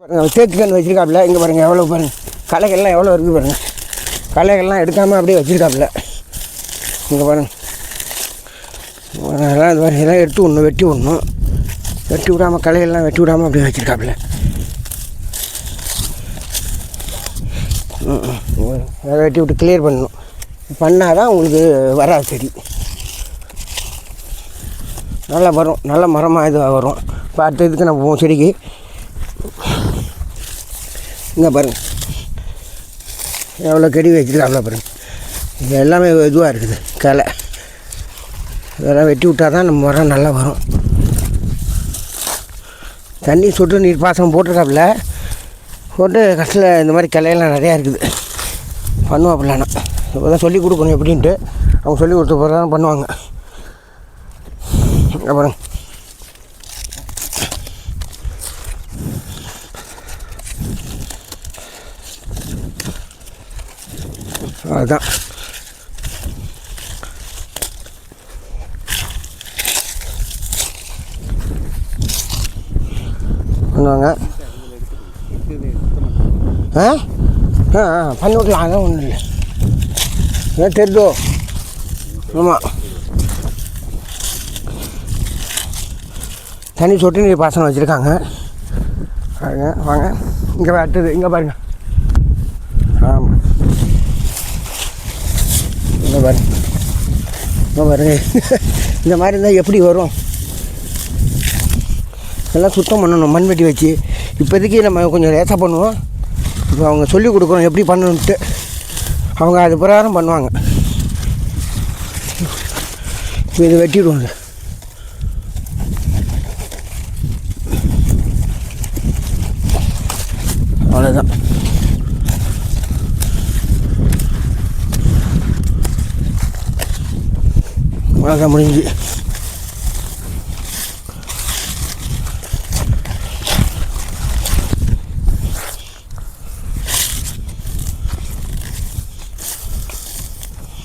பாருங்க தேக்கு கன்று வச்சுருக்காப்புல. இங்கே பாருங்கள் எவ்வளோ பாருங்கள் களைகள்லாம் எவ்வளோ இருக்குது பாருங்கள் களைகள்லாம் எடுக்காமல் அப்படியே வச்சுருக்காப்புல. இங்கே பாருங்கள் அதெல்லாம் இது மாதிரி இதெல்லாம் எடுத்து விடணும் வெட்டி விடணும் வெட்டி விடாமல் களைகள்லாம் வெட்டி விடாமல் அப்படியே வச்சுருக்காப்புல. ம், அதை வெட்டி விட்டு கிளியர் பண்ணணும். பண்ணால் தான் உங்களுக்கு வராது செடி. நல்லா வரும் நல்ல மரமாக இது வரும். இப்போ அடுத்த இதுக்கு நம்ம போவோம் செடிக்கு. இங்கே பாருங்கள் எவ்வளோ செடி அவ்வளோ பாருங்கள் இது எல்லாமே இதுவாக இருக்குது கிளை இதெல்லாம் வெட்டி விட்டால் தான் நம்ம மரம் நல்லா வரும். தண்ணி சொட்டு நீர் பாசனம் போட்டிருக்காப்புல போட்டு கஷ்டத்தில் இந்த மாதிரி கிளையெல்லாம் நிறையா இருக்குது. பண்ணுவாப்புலண்ணா இப்போ தான் சொல்லிக் கொடுக்கணும் எப்படின்ட்டு. அவங்க சொல்லி கொடுத்த பிறகு தான் பண்ணுவாங்க அப்புறம் அதுதான் பண்ணுவாங்க. ஆ? ஆ ஆ பண்ணி விடலாம் அதான் ஒன்றும் இல்லை. ஏன் தெரிதோ? ஆமாம் தண்ணி சொட்டு நீர் பாசனம் வச்சுருக்காங்க. பாருங்க வாங்க. இங்கே அடுத்தது இங்கே பாருங்கள் ஆமாம் பாரு. இங்கே பாருங்க. இந்த மாதிரி இருந்தால் எப்படி வரும்? எல்லாம் சுத்தம் பண்ணணும் மண்வெட்டி வச்சு. இப்போதைக்கு நம்ம கொஞ்சம் லேசாக பண்ணுவோம். இப்போ அவங்க சொல்லி கொடுக்குறோம் எப்படி பண்ணணுன்ட்டு அவங்க அது பிரகாரம் பண்ணுவாங்க. இப்போ இது வெட்டிடுவாங்க அவ்வளோதான் அவ்வளோதான் முடிஞ்சு